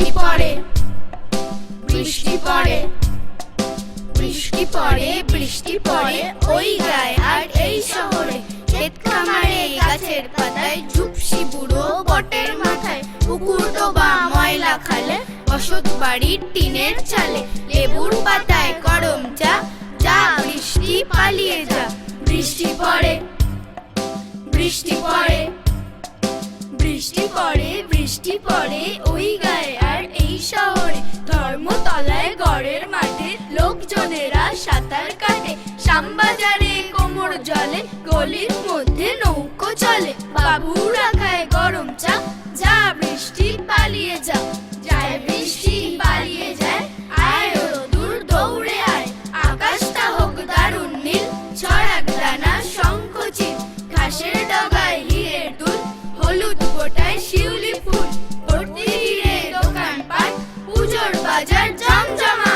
বৃষ্টি পড়ে বৃষ্টি পড়ে বৃষ্টি পড়ে বৃষ্টি পড়ে ওই গায়ে আর এই শহরে। ক্ষেত খামারে, গাছের পাতায় ঝুপসি বুড়ো বটের মাথায়, পুকুর ডোবা ময়লা খালে বসত বাড়ির টিনের চালে, লেবুর পাতায় করম চা, যা বৃষ্টি পালিয়ে যা। বৃষ্টি পড়ে বৃষ্টি পড়ে বৃষ্টি পড়ে বৃষ্টি পড়ে ওই গায়ে গড়ের মাঠে লোকজনেরা সাঁতার কাটে। শ্যামবাজারে কোমর জলে, গলির মধ্যে নৌকো চলে। বাবুরা খায় গরম চা, যা বৃষ্টি পালিয়ে যা শিউলি ফুল। ভর্তি দোকান পাট পুজোর বাজার জমজমা